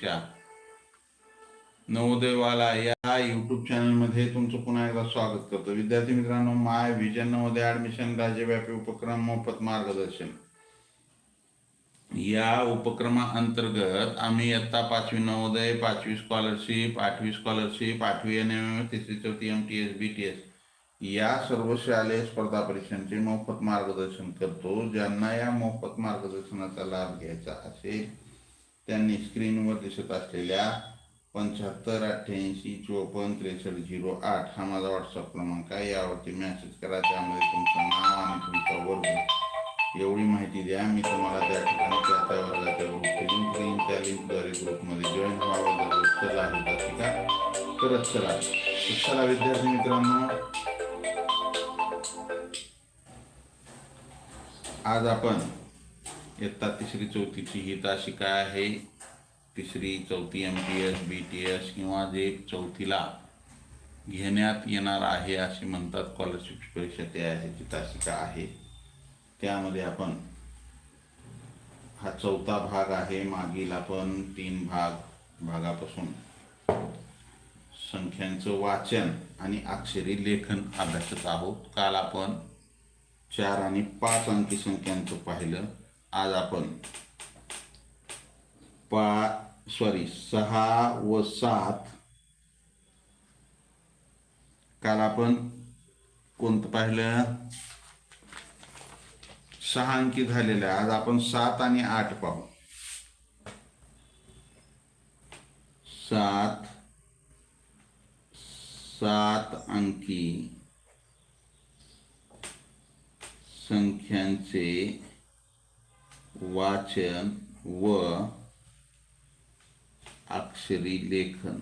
च्या नवोदयवाला या युट्यूब चॅनलमध्ये तुमचं पुन्हा एकदा स्वागत करतो. विद्यार्थी मित्रांनो माय विजन नवोदय ॲडमिशन राज्यव्यापी उपक्रम मोफत मार्गदर्शन. या उपक्रमाअंतर्गत आम्ही इयत्ता पाचवी नवोदय पाचवी स्कॉलरशिप आठवी स्कॉलरशिप आठवी एन एम तिसरी चौथी M T S B T S या सर्व शालेय स्पर्धा परीक्षांचे मोफत मार्गदर्शन करतो. ज्यांना या मोफत मार्गदर्शनाचा लाभ घ्यायचा असेल त्यांनी स्क्रीनवर दिसत असलेल्या पंच्याहत्तर अठ्ठ्याऐंशी चोपन्न त्रेसष्ट झिरो आठ हा माझा व्हॉट्सअप क्रमांक आहे. यावरती मेसेज करा. त्यामध्ये तुमचं नाव आणि तुमचा वर्ग एवढी माहिती द्या. मी तुम्हाला त्या ठिकाणी त्या त्या वर्गाच्या ग्रुपची लिंक देईन. त्या लिंकद्वारे ग्रुपमध्ये जॉईन व्हावं. जर उत्तर आहे तर करत चला. चला विद्यार्थी मित्रांनो. आज आपण इयत्ता तिसरी चौथीची ही तासिका आहे? तिसरी चौथी M T S B T S किंवा जे चौथीला घेण्यात येणार आहे असे म्हणतात स्कॉलरशिप परीक्षा ते आहे तासिका आहे? त्यामध्ये आपण हा चौथा भाग आहे. मागील आपण तीन भाग भागापासून संख्यांचं वाचन आणि अक्षरी लेखन अभ्यासत आहोत. काल आपण चार आणि पाच अंकी संख्यांचं पाहिलं. आज आपण पा सॉरी सहा व सात. काल आपण कोणतं पाहिलं? सहा अंकी झालेलं आहे. आज आपण सात आणि आठ पाहू. सात सात अंकी संख्यांचे वाचन व अक्षरी लेखन.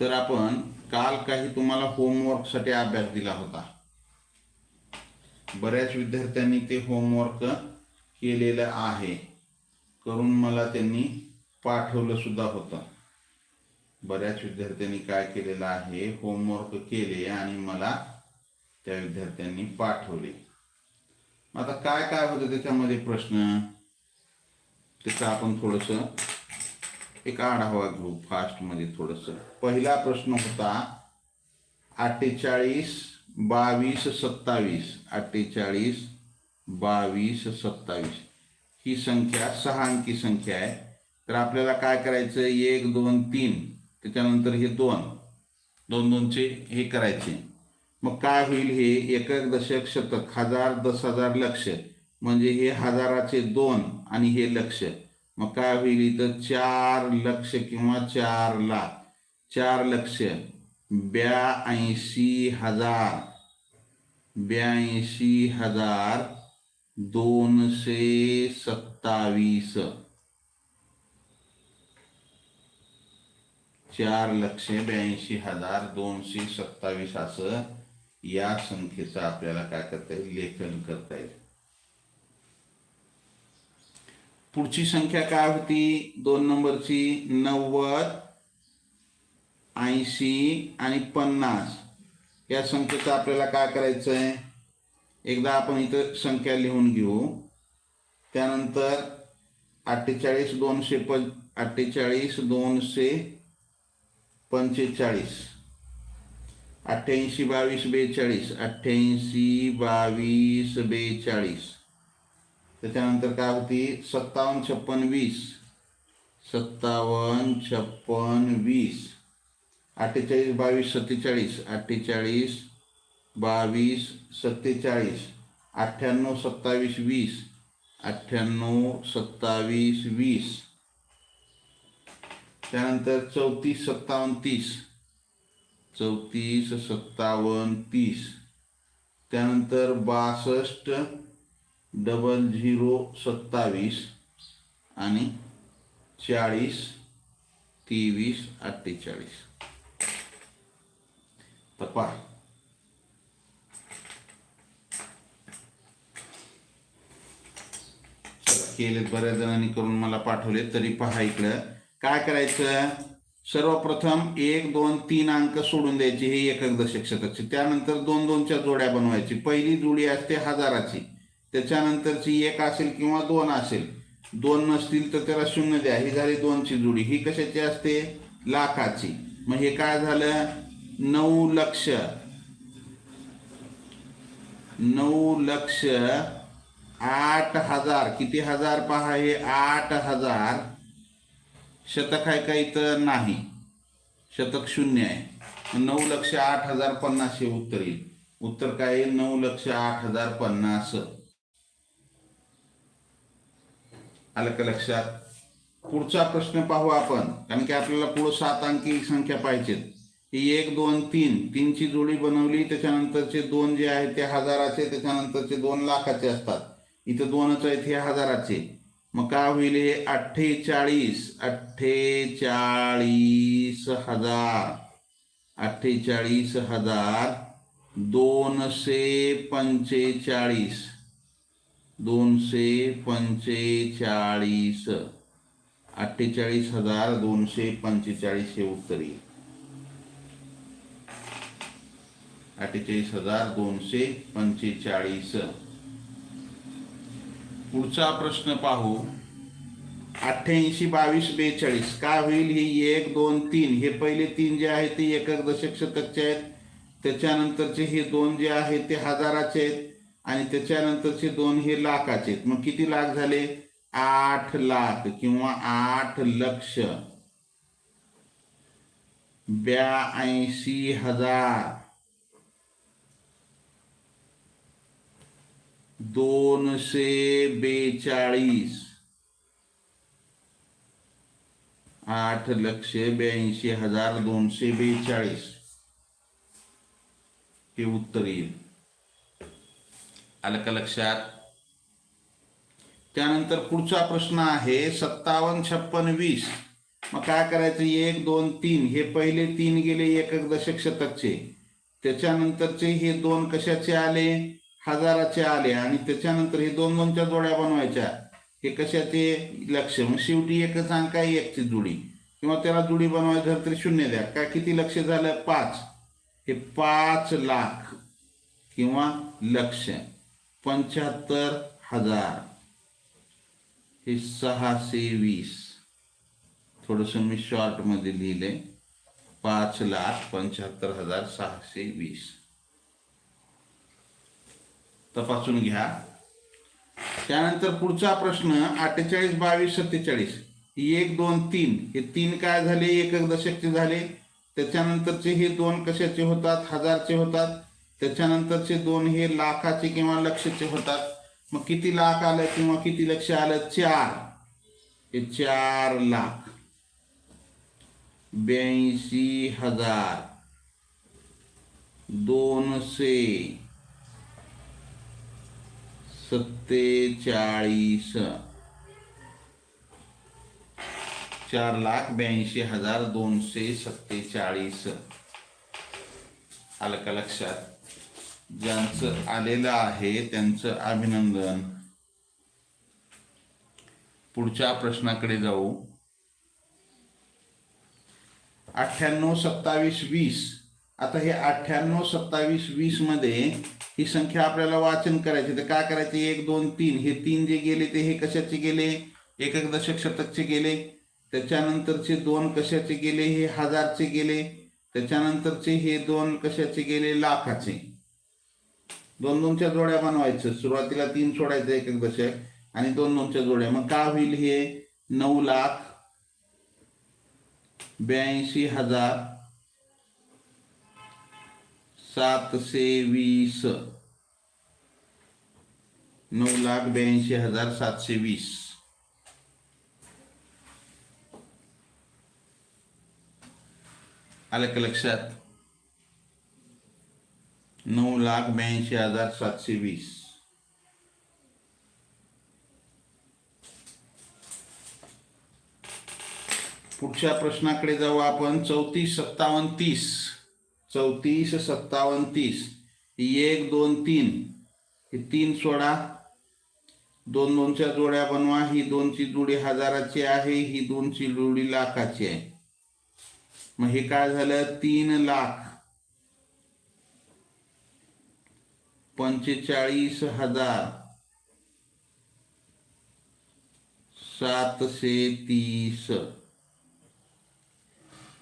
तर आपण काल काही तुम्हाला होमवर्कसाठी अभ्यास दिला होता. बऱ्याच विद्यार्थ्यांनी ते होमवर्क केलेलं आहे. करून मला त्यांनी पाठवलं सुद्धा होतं. बऱ्याच विद्यार्थ्यांनी काय केलेलं आहे? होमवर्क केले आणि मला त्या विद्यार्थ्यांनी पाठवले. आता काय काय होतं त्याच्यामध्ये प्रश्न? त्याचा आपण थोडस एक आढावा घेऊ फास्टमध्ये थोडस. पहिला प्रश्न होता अठ्ठेचाळीस बावीस सत्तावीस. अठ्ठेचाळीस बावीस सत्तावीस. ही संख्या सहा अंकी संख्या आहे. तर आपल्याला काय करायचं एक दोन तीन. त्याच्यानंतर हे दोन. दोन दोनचे हे करायचे. मग काय होईल हे एकक दशक शतक हजार दस हजार लक्ष. म्हणजे हे हजाराचे दोन आणि हे लक्ष. मग काय होईल इथं? चार लक्ष किंवा चार लाख. चार लक्ष. ब्याऐंशी हजार. ब्याऐंशी हजार दोनशे सत्तावीस. चार लक्ष ब्याऐंशी हजार दोनशे सत्तावीस असं. या संख्येचं आपल्याला काय करता येईल? लेखन करता येईल. पुढची संख्या काय होती? दोन नंबरची नव्वद ऐंशी आणि पन्नास. या संख्येचं आपल्याला काय करायचं आहे एकदा आपण इथं संख्या लिहून घेऊ. त्यानंतर अठ्ठेचाळीस दोनशे प अठ्ठेचाळीस दोनशे पंचेचाळीस. अठ्ठ्याऐंशी बावीस बेचाळीस. अठ्ठ्याऐंशी बावीस बेचाळीस. त्याच्यानंतर काय होती? सत्तावन्न छप्पन वीस. सत्तावन्न छप्पन वीस. अठ्ठेचाळीस बावीस सत्तेचाळीस. अठ्ठेचाळीस बावीस सत्तेचाळीस. अठ्ठ्याण्णव सत्तावीस वीस. अठ्ठ्याण्णव सत्तावीस वीस. त्यानंतर चौतीस सत्तावन्न तीस. चौतीस सत्तावन्न तीस. त्यानंतर बासष्ट डबल झिरो सत्तावीस आणि चाळीस तेवीस अठ्ठेचाळीस. तपा. केलेत बऱ्याच जणांनी करून मला पाठवले तरी पहा इकडं. काय करायचं? सर्वप्रथम एक दोन तीन अंक सोडून द्यायचे हे एकक दशक शतकचे. त्यानंतर दोन दोनच्या जोड्या बनवायची. पहिली जोडी असते हजाराची. त्याच्यानंतरची एक असेल किंवा दोन असेल. दोन नसतील तर त्याला शून्य द्या. ही झाली दोनची जोडी. ही कशाची असते? लाखाची. मग हे काय झालं? नऊ लक्ष. नऊ लक्ष आठ हजार. किती हजार? पहा हे आठ हजार. शतक आहे का इथं नाही. शतक शून्य आहे. नऊ लक्ष आठ हजार पन्नास हे उत्तर येईल. उत्तर काय येईल नऊ लक्ष आठ हजार पन्नास. आलं का लक्षात? पुढचा प्रश्न पाहू आपण. कारण की आपल्याला पुढं सात अंकी संख्या पाहिजेत. ही एक दोन तीन. तीनची जोडी बनवली त्याच्यानंतरचे दोन जे आहेत ते हजाराचे त्याच्यानंतरचे दोन लाखाचे असतात. इथं दोनच आहेत हे हजाराचे. मग काय होईल हे? अठ्ठेचाळीस अठ्ठेचाळीस हजार. अठ्ठेचाळीस हजार दोनशे पंचेचाळीस. दोनशे पंचेचाळीस. अठ्ठेचाळीस हजार दोनशे पंचेचाळीस हे उत्तर येईल. अठ्ठेचाळीस हजार दोनशे पंचेचाळीस. पुढचा प्रश्न पाहू. अठ्ठ्याऐंशी बावीस बेचाळीस. काय होईल ही एक दोन तीन? हे पहिले तीन जे आहेत ते एकक दशक शतकचे आहेत. त्याच्यानंतरचे हे दोन जे आहेत ते हजाराचे आहेत. आणि त्याच्यानंतरचे दोन हे लाखाचे आहेत. मग किती लाख झाले? आठ लाख किंवा आठ लक्ष. ब्याऐंशी हजार. दोनशे बेचाळीस. आठ लक्ष ब्याऐंशी हजार दोनशे बेचाळीस. हे उत्तर येईल. आलं का लक्षात? त्यानंतर पुढचा प्रश्न आहे सत्तावन्न छप्पन वीस. मग काय करायचं? एक दोन तीन. हे पहिले तीन गेले एकक दशक शतकचे. त्याच्यानंतरचे हे दोन कशाचे आले? हजाराचे आले आणि त्याच्यानंतर हे दोन दोनच्या जोड्या बनवायच्या. हे कशाचे? लक्ष. मग शेवटी एकच अंक आहे एकची जुडी. किंवा त्याला जुडी बनवायचं झालं तरी शून्य द्या. काय किती लक्ष झालं? पाच. हे पाच लाख किंवा लक्ष. पंच्याहत्तर हजार. हे सहाशे वीस. थोडस मी शॉर्टमध्ये लिहिले. पाच लाख पंच्याहत्तर हजार सहाशे वीस. तपासून घ्या. त्यानंतर पुढचा प्रश्न अठ्ठेचाळीस बावीस सत्तेचाळीस. एक दोन तीन. हे तीन काय झाले? एकक दशकचे झाले. त्याच्यानंतरचे हे दोन कशाचे होतात? हजारचे होतात. त्याच्यानंतरचे दोन हे लाखाचे किंवा लक्षचे होतात. मग किती लाख आलं किंवा किती लक्ष आलं? चार. हे चार लाख. ब्याऐंशी हजार. दोनशे. सत्तेचाळीस. चार लाख ब्याऐंशी हजार दोनशे सत्तेचाळीस. आलं का लक्षात? ज्यांचं आलेलं आहे त्यांचं अभिनंदन. पुढच्या प्रश्नाकडे जाऊ. अठ्ठ्याण्णव सत्तावीस वीस. आता हे अठ्ठ्याण्णव सत्तावीस वीसमध्ये ही संख्या आपल्याला वाचन करायची. तर काय करायचे? एक दोन तीन. हे तीन जे गेले ते हे कशाचे गेले? एकक दशक शतकचे गेले. त्याच्यानंतरचे दोन कशाचे गेले? हे हजारचे गेले. त्याच्यानंतरचे हे दोन कशाचे गेले? लाखाचे. दोन दोनच्या जोड्या बनवायचं. सुरुवातीला तीन सोडायचं एकक दशक आणि दोन दोनच्या जोड्या. मग काय होईल हे? नऊ लाख ब्याऐंशी हजार सातशे वीस. नऊ लाख ब्याऐंशी हजार सातशे वीस. आलं का लक्षात? नऊ लाख ब्याऐंशी हजार सातशे वीस. पुढच्या प्रश्नाकडे जाऊ आपण. चौतीस सत्तावन्न तीस. चौतीस सत्तावन्न तीस. एक दोन तीन. हे तीन सोडा दोन दोनच्या जोड्या बनवा. ही दोनची जोडी हजाराची आहे. ही दोनची जोडी लाखाची आहे. मग हे काय झालं? तीन लाख पंचेचाळीस हजार सातशे तीस.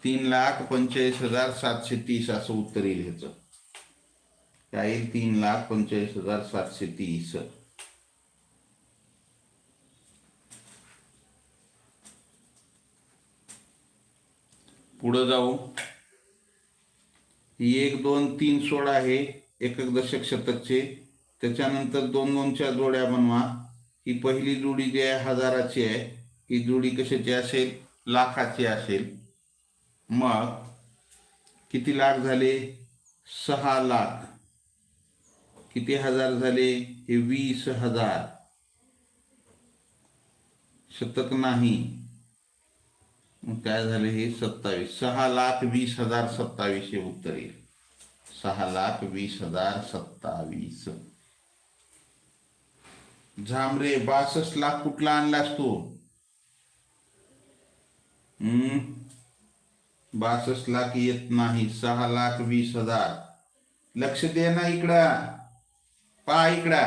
तीन लाख पंचेचाळीस हजार सातशे तीस असं उत्तर येईल ह्याचं. काय येईल? तीन लाख पंचेचाळीस हजार सातशे तीस. पुढं जाऊ. ही एक दोन तीन सोळा आहे एकक दशक शतकचे. त्याच्यानंतर दोन दोनच्या जोड्या बनवा. ही पहिली जोडी जी आहे हजाराची आहे. ही जोडी कशाची असेल? लाखाची असेल. मग किती लाख झाले? सहा लाख. किती हजार झाले? हे वीस हजार. शतक नाही. काय झाले हे? सत्तावीस. सहा लाख वीस हजार सत्तावीस हे उत्तर येईल. सहा लाख वीस हजार सत्तावीस. झांबरे बासष्ट लाख कुठला आणलास तू? हम्म? बासष्ट लाख येत नाही सहा लाख वीस हजार. लक्ष दे ना इकडं. पहा इकडं.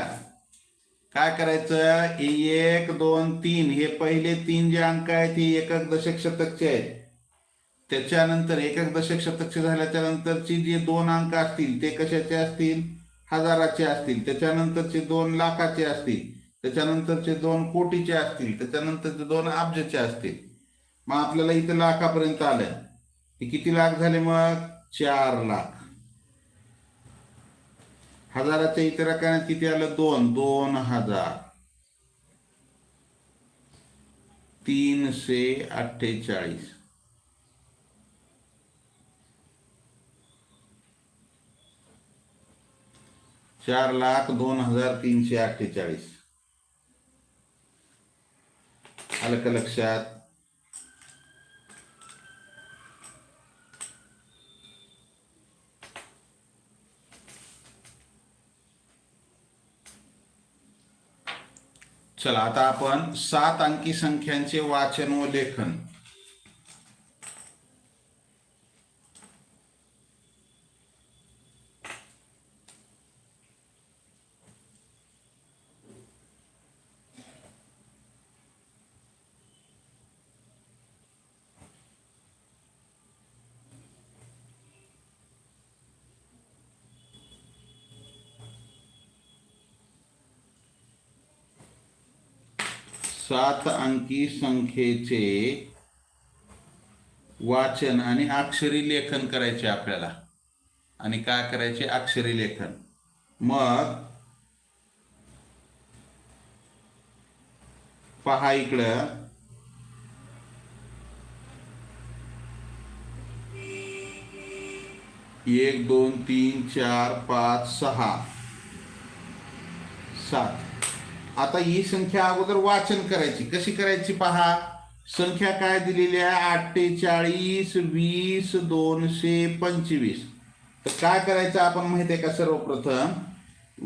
काय करायचं? एक दोन तीन. हे पहिले तीन जे अंक आहेत हे एकक दशक शतकचे आहेत. त्याच्यानंतर एकक दशक शतकचे झाल्याच्या नंतरची जे दोन अंक असतील ते कशाचे असतील? हजाराचे असतील. त्याच्यानंतरचे दोन लाखाचे असतील. त्याच्यानंतरचे दोन कोटीचे असतील. त्याच्यानंतरचे दोन अब्जाचे असतील. मग आपल्याला इथं लाखापर्यंत आलं. हे किती लाख झाले मग? चार लाख. हजाराच्या इतर आकारात किती आलं? दोन. दोन हजार. तीनशे अठ्ठेचाळीस. चार लाख दोन हजार तीनशे अठ्ठेचाळीस. आलं का लक्षात? चला आता आपण सात अंकी संख्यांचे वाचन व लेखन. सात अंकी संख्येचे वाचन आणि अक्षरी लेखन करायचे आपल्याला. आणि काय करायचे? अक्षरी लेखन. मग पहा इकडं. एक दोन तीन चार पाच सहा. सात. आता ही संख्या अगोदर वाचन करायची. कशी करायची पहा? संख्या काय दिलेली आहे? अठ्ठेचाळीस वीस दोनशे पंचवीस. तर काय करायचं आपण माहिती आहे का सर्वप्रथम?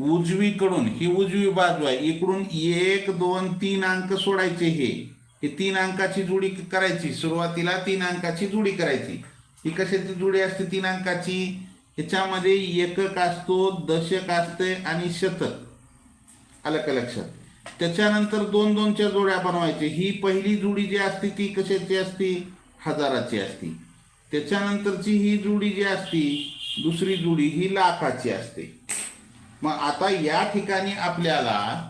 उजवीकडून ही उजवी बाजू आहे. इकडून एक दोन तीन अंक सोडायचे हे. हे तीन अंकाची जोडी करायची. सुरुवातीला तीन अंकाची जोडी करायची. ही कशाची जोडी असते? तीन अंकाची. ह्याच्यामध्ये एकक असतो दशक असते आणि शतक. आलं का लक्षात? त्याच्यानंतर दोन दोनच्या जोड्या बनवायचे. ही पहिली जोडी जी असते ती कशाची असती? हजाराची असती. त्याच्यानंतरची ही जोडी जी असती दुसरी जोडी ही लाखाची असते. मग आता या ठिकाणी आपल्याला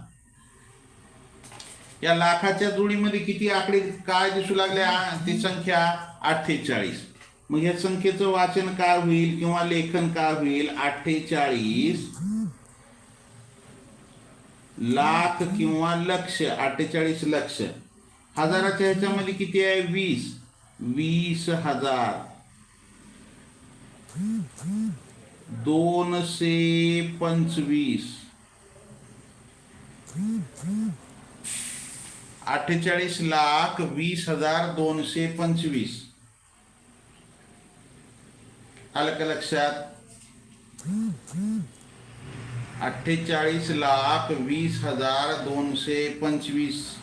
या लाखाच्या जोडीमध्ये किती आकडे काय दिसू लागले? ती संख्या अठ्ठेचाळीस. मग या संख्येचं वाचन काय होईल किंवा लेखन काय होईल? अठ्ठेचाळीस लाख किंवा लक्ष अठ्ठेचाळीस लक्ष. हजाराच्या ह्याच्यामध्ये किती आहे? वीस. वीस हजार. दोनशे पंचवीस. अठ्ठेचाळीस लाख वीस हजार दोनशे पंचवीस. आलं का लक्षात? अठ्ठेचाळीस लाख वीस हजार दोनशे पंचवीस.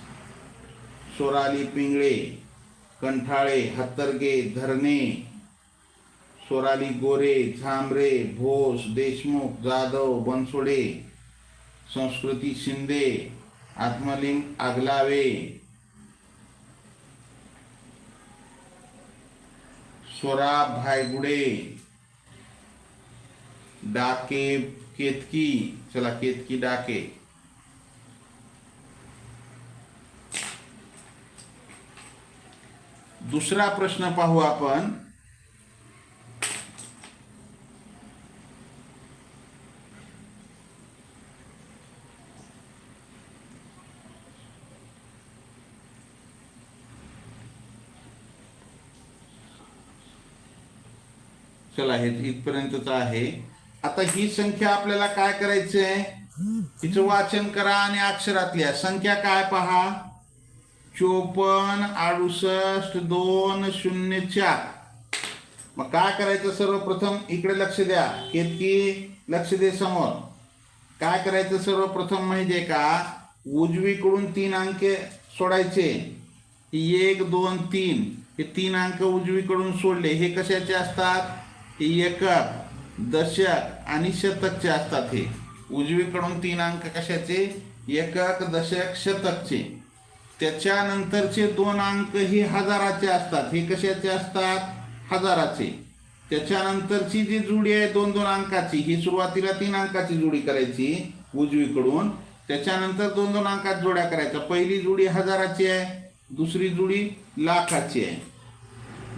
सोराली पिंगळे कंठाळे हत्तरगे धरणे. सोराली गोरे झांबरे भोस देशमुख जाधव बनसोडे. संस्कृती शिंदे आत्मलिंग आगलावे. सोरा भायगुडे डाके केतकी चला केतकी डाके। दुसरा प्रश्न पाहू आपण। चला हे इथपर्यंतच आहे. आता ही संख्या आपल्याला काय करायचंय तिचं वाचन करा आणि अक्षरातल्या संख्या काय पहा? चोपन्न अडुसष्ट दोन शून्य चार. मग काय करायचं सर्वप्रथम? इकडे लक्ष द्या. केतकी लक्ष दे समोर. काय करायचं सर्वप्रथम म्हणजे का? उजवीकडून तीन अंक सोडायचे. एक दोन तीन. हे तीन अंक उजवीकडून सोडले. हे कशाचे असतात? एकक. दशक आणि शतकचे असतात हे. उजवीकडून तीन अंक कशाचे? एकक दशक शतकचे. त्याच्यानंतरचे दोन अंक हे हजाराचे असतात. हे कशाचे असतात? हजाराचे. त्याच्यानंतरची जी जोडी आहे दोन दोन अंकाची ही सुरुवातीला तीन अंकाची जोडी करायची उजवीकडून. त्याच्यानंतर दोन दोन अंकात जोड्या करायच्या. पहिली जोडी हजाराची आहे दुसरी जोडी लाखाची आहे.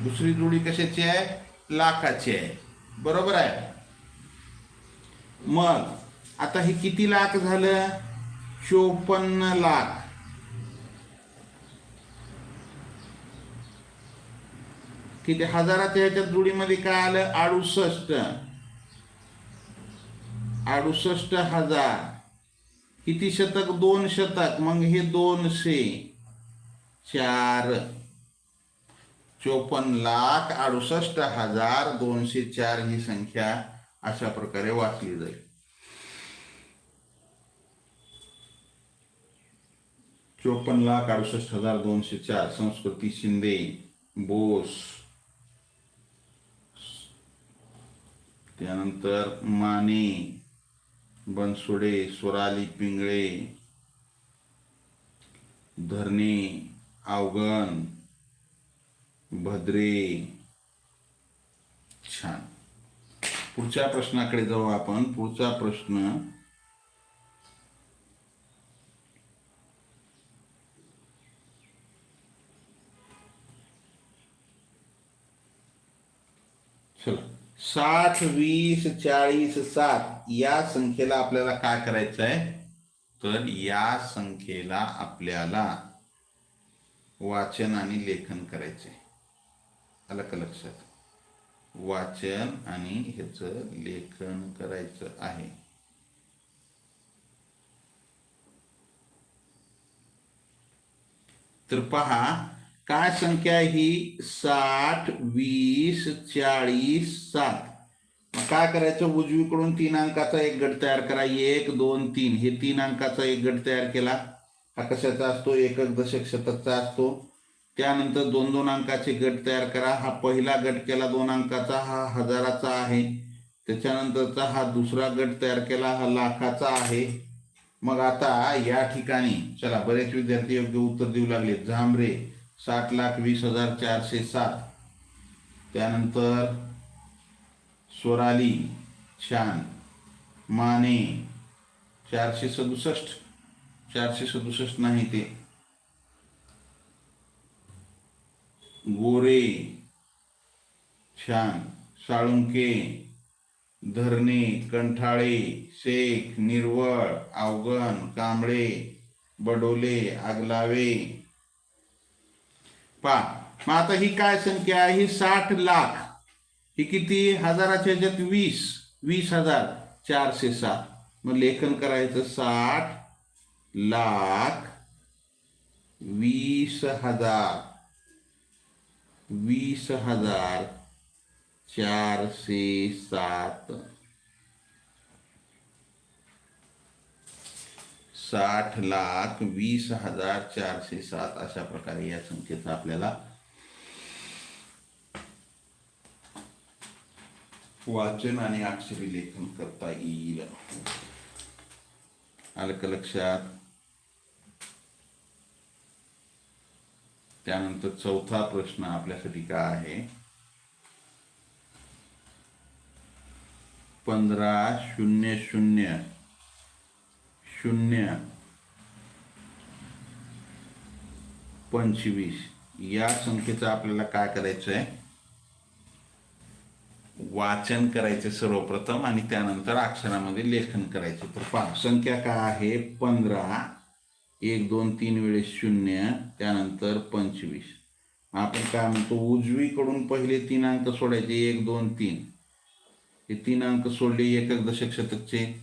दुसरी जोडी कशाची आहे? लाखाची आहे. बरोबर आहे. मग आता हे किती लाख झालं? चोपन्न लाख. किती हजाराच्या ह्याच्या जोडीमध्ये काय आलं? अडुसष्ट. अडुसष्ट हजार. किती शतक? दोन शतक. मग हे दोनशे चार. चोपन्न लाख अडुसष्ट हजार दोनशे चार ही संख्या अशा प्रकारे वाचली जाईल. चोपन्न लाख अडुसष्ट हजार दोनशे चार संस्कृती शिंदे बोस. त्यानंतर माने बनसोडे स्वराली पिंगळे धरणे आवगण भद्रे. छान. पुढच्या प्रश्नाकडे जाऊ आपण. पुढचा प्रश्न. चला. साठ वीस चाळीस सात या संख्येला आपल्याला काय करायचं आहे? तर या संख्येला आपल्याला वाचन आणि लेखन करायचे आलं का लक्षात. वाचन आणि ह्याचं लेखन करायचं आहे. तर पहा काय संख्या ही? साठ वीस चाळीस सात काय करायचं? उजवीकडून तीन अंकाचा एक गट तयार करा. एक दोन तीन. हे तीन अंकाचा एक गट तयार केला. हा कशाचा असतो? एकक दशक शतकचा असतो. त्यानंतर दोन दोन अंकाचे गट तयार करा. हा पहिला गट केला दोन अंकाचा हा हजाराचा आहे. त्याच्यानंतरचा हा दुसरा गट तयार केला हा लाखाचा आहे. मग आता या ठिकाणी चला बरेच विद्यार्थी योग्य उत्तर देऊ लागले. झांबरे साठ लाख वीस हजार चारशे सात. त्यानंतर स्वराली छान. माने चारशे सदुसष्ट. चारशे सदुसष्ट नाही ते. गोरे छान साळुंके धरणे कंठाळे शेख निर्वळ अवगण कांबळे बडोले आगलावे. पा मग आता ही काय संख्या आहे? ही साठ लाख. ही किती? हजाराच्या ह्याच्यात वीस. वीस हजार चारशे सात. मग लेखन करायचं साठ लाख वीस हजार. वीस हजार चारशे सात. साठ लाख वीस हजार चारशे सात अशा प्रकारे या संख्येचा आपल्याला वाचन आणि अक्षरी लेखन करता येईल. आलं का लक्षात? त्यानंतर चौथा प्रश्न आपल्यासाठी काय आहे? पंधरा शून्य शून्य शून्य पंचवीस. या संख्येचं आपल्याला काय करायचं आहे वाचन करायचे सर्वप्रथम आणि त्यानंतर अक्षरामध्ये लेखन करायचे तर पहा संख्या काय आहे? पंधरा एक दोन तीन वेळेस शून्य त्यानंतर पंचवीस. आपण काय म्हणतो उजवीकडून पहिले तीन अंक सोडायचे एक दोन तीन. हे तीन अंक सोडले एकक दशक शतकचे.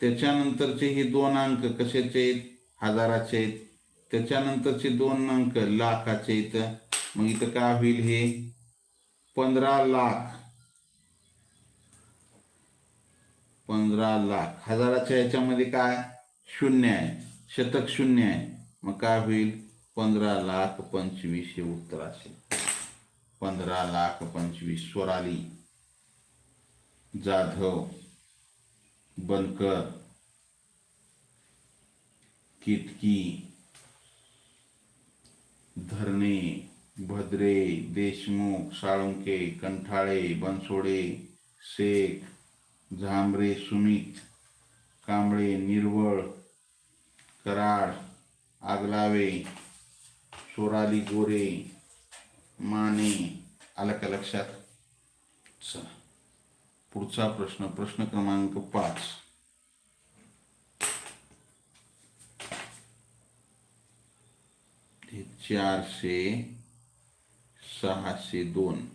त्याच्यानंतरचे हे दोन अंक कशाचे आहेत? हजाराचे आहेत. त्याच्यानंतरचे दोन अंक लाखाचे आहेत. मग इथं काय होईल हे? पंधरा लाख. पंधरा लाख. हजाराच्या याच्यामध्ये काय? शून्य आहे. शतक शून्य आहे. मग काय पंधरा लाख पंचवीस हे उत्तर असेल. पंधरा लाख पंचवीस स्वराली, जाधव, बनकर कितकी धरणे, भद्रे, देशमुख, साळुंके, कंठाळे, बनसोडे, शेख, झांबरे, सुमित, कांबळे, निर्वळ कराड आगलावे सोराली गोरे माने आलं का लक्षात? चला. पुढचा प्रश्न प्रश्न क्रमांक पाच. चारशे सहाशे दोन.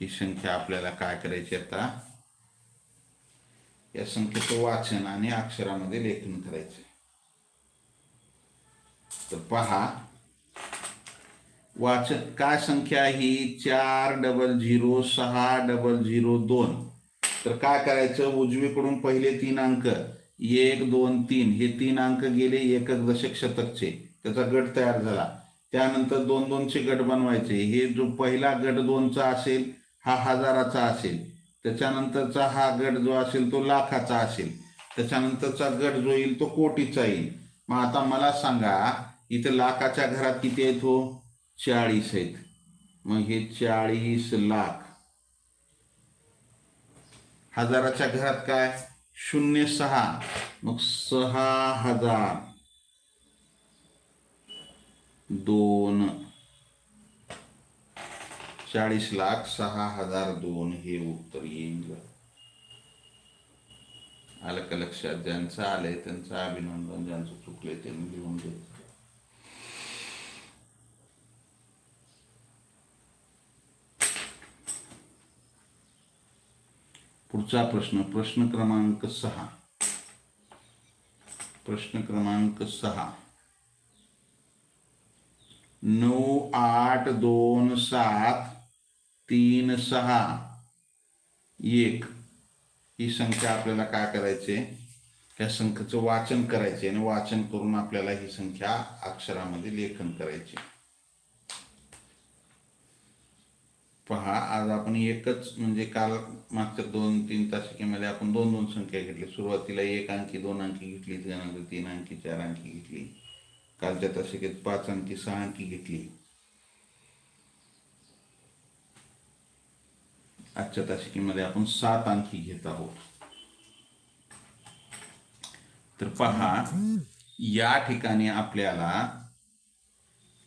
ही संख्या आपल्याला काय करायची आता? या संख्येचं वाचन आणि अक्षरामध्ये लेखन करायचे तर पहा वाचन काय संख्या ही चार डबल झिरो सहा डबल झिरो दोन तर काय करायचं? उजवीकडून पहिले तीन अंक. एक दोन तीन. हे तीन अंक गेले एकक दशक शतकचे. त्याचा गट तयार झाला. त्यानंतर दोन दोनचे गट बनवायचे. हे जो पहिला गट दोनचा असेल हा हजाराचा असेल. त्याच्यानंतरचा हा गट जो असेल तो लाखाचा असेल. त्याच्यानंतरचा गट जो येईल तो कोटीचा येईल. मग आता मला सांगा इथं लाखाच्या घरात किती आहेत हो? चाळीस आहेत. मग हे चाळीस लाख. हजाराच्या घरात काय? शून्य सहा. मग सहा हजार. दोन. चाळीस लाख सहा हजार दोन हे उत्तर येईल आलं का लक्षात? ज्यांचं आलंय त्यांचं अभिनंदन ज्यांचं चुकले त्यांनी लिहून घेत पुढचा प्रश्न प्रश्न क्रमांक सहा. प्रश्न क्रमांक सहा. नऊ आठ दोन सात तीन सहा एक ही संख्या आपल्याला काय करायचे? त्या संख्येचं वाचन करायचे आणि वाचन करून आपल्याला ही संख्या अक्षरामध्ये लेखन करायचे. पहा आज आपण एकच म्हणजे काल मागच्या दोन तीन तासिकेमध्ये आपण दोन दोन संख्या घेतली. सुरुवातीला एक अंकी दोन अंकी घेतली त्यानंतर तीन अंकी चार अंकी घेतली. कालच्या तासिकेत पाच अंकी सहा अंकी घेतली. आजच्या तासिकेमध्ये आपण सात अंकी घेत आहोत. तर पहा या ठिकाणी आपल्याला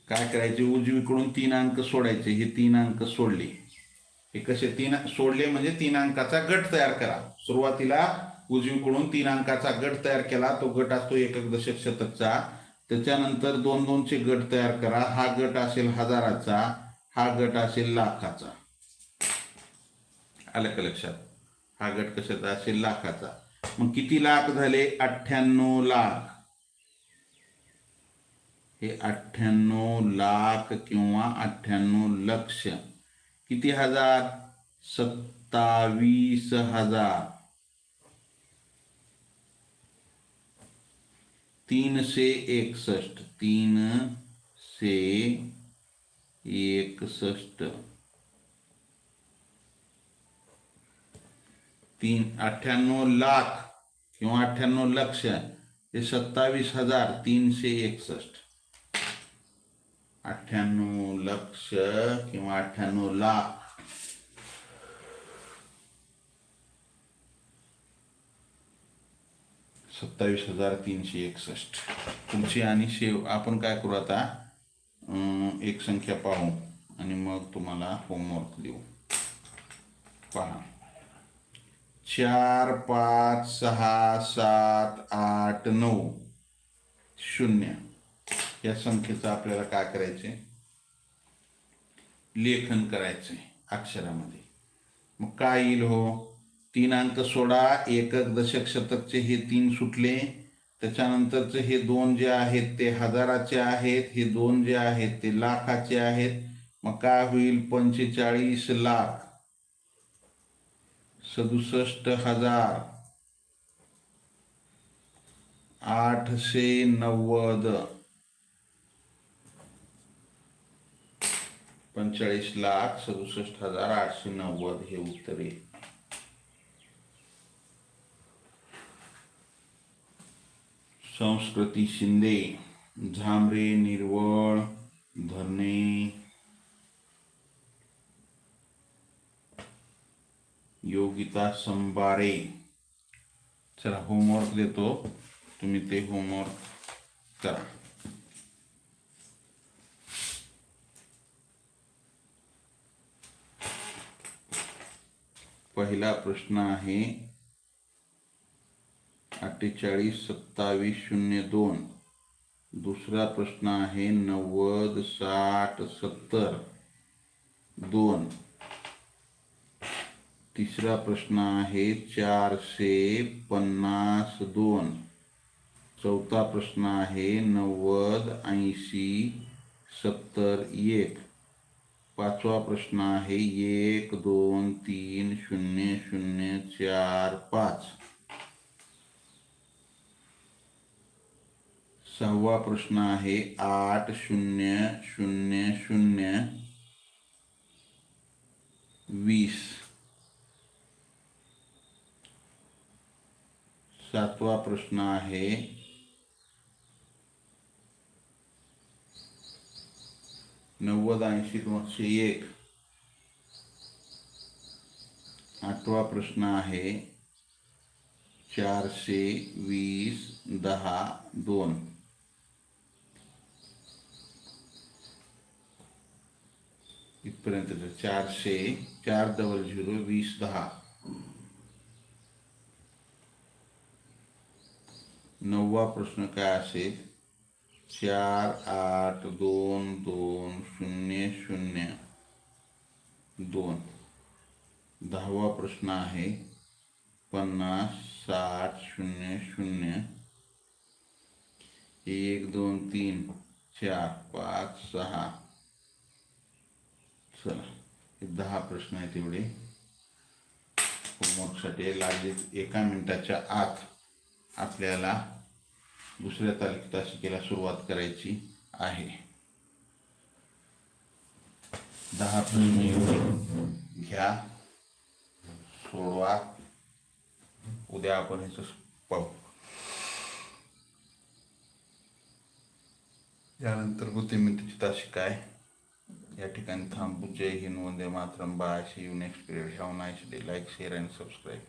काय करायचे? उजवीकडून तीन अंक सोडायचे. हे तीन अंक सोडले. हे कसे? तीन सोडले म्हणजे तीन अंकाचा गट तयार करा. सुरुवातीला उजवीकडून तीन अंकाचा गट तयार केला. तो गट असतो एकक दशक शतकचा. त्याच्यानंतर दोन दोनचे गट तयार करा. हा गट असेल हजाराचा. हा गट असेल लाखाचा. आलं का लक्षात? हा गट कशाचा? असेल लाखाचा मग किती लाख झाले? अठ्ठ्याण्णव लाख. हे अठ्ठ्याण्णव लाख किंवा अठ्ठ्याण्णव लक्ष. किती हजार? सत्तावीस हजार. तीनशे एकसष्ट. तीनशे एकसष्ट. तीन अठ्ठ्याण्णव लाख किंवा अठ्ठ्याण्णव लक्ष हे सत्तावीस हजार तीनशे एकसष्ट. अठ्ठ्याण्णव लक्ष किंवा अठ्ठ्याण्णव लाख. सत्तावीस हजार तीनशे एकसष्ट. तुमची आणि शेव आपण काय करू आता? एक संख्या पाहू आणि मग तुम्हाला होमवर्क देऊ. पहा. चार पाच सहा सात आठ नऊ. शून्य. या संख्येचं आपल्याला काय करायचे लेखन करायचे अक्षरामध्ये. मग काय येईल हो? तीन अंक सोडा एकक दशक शतकचे हे तीन सुटले. त्याच्यानंतरचे हे दोन जे आहेत ते हजाराचे आहेत हे दोन जे आहेत ते लाखाचे आहेत. मग काय होईल? पंचेचाळीस लाख. सदुसष्ट हजार आठशे नव्वद. पंचेचाळीस लाख सदुसष्ट हजार आठशे नव्वद हे उत्तर आहे. संस्कृती शिंदे झांबरे निर्वळ धरणे गीता संबारे चला होमवर्क देतो. तुम्ही ते होमवर्क करा. पहिला प्रश्न आहे अठ्ठेचाळीस सत्तावीस शून्य दोन. दुसरा प्रश्न आहे नव्वद साठ सत्तर. दोन. तिसरा प्रश्न आहे चारशे पन्नास दोन. चौथा प्रश्न आहे, नव्वद, ऐंशी, सत्तर, एक. पाचवा प्रश्न आहे, एक, दोन, तीन, शून्य शून्य, चार, पाच. सहावा प्रश्न आहे, आठ, शून्य शून्य शून्य. वीस. सातवा प्रश्न आहे. नव्वद ऐंशी दोनशे एक. आठवा प्रश्न आहे. चारशे वीस दहा दोन. इथपर्यंत चारशे, चार डबल झिरो वीस दहा. नववा प्रश्न काय असेल? चार आठ दोन दोन शून्य शून्य दोन. दहावा प्रश्न आहे. पन्नास साठ शून्य शून्य. एक दोन तीन चार पाच सहा. चला हे दहा प्रश्न आहेत एवढे. होमवर्कसाठी लागले एका मिनिटाच्या आत. आपल्याला दुसऱ्या तालिक तासिकेला सुरुवात करायची आहे. दहा प्रश्न येऊन घ्या. सोडवा. उद्या आपण ह्याचं पाहू. यानंतर होते ताशी तासिका आहे या ठिकाणी थांबू. Jai Hind Vande Mataram. Bye. See you next period have nice day like share and subscribe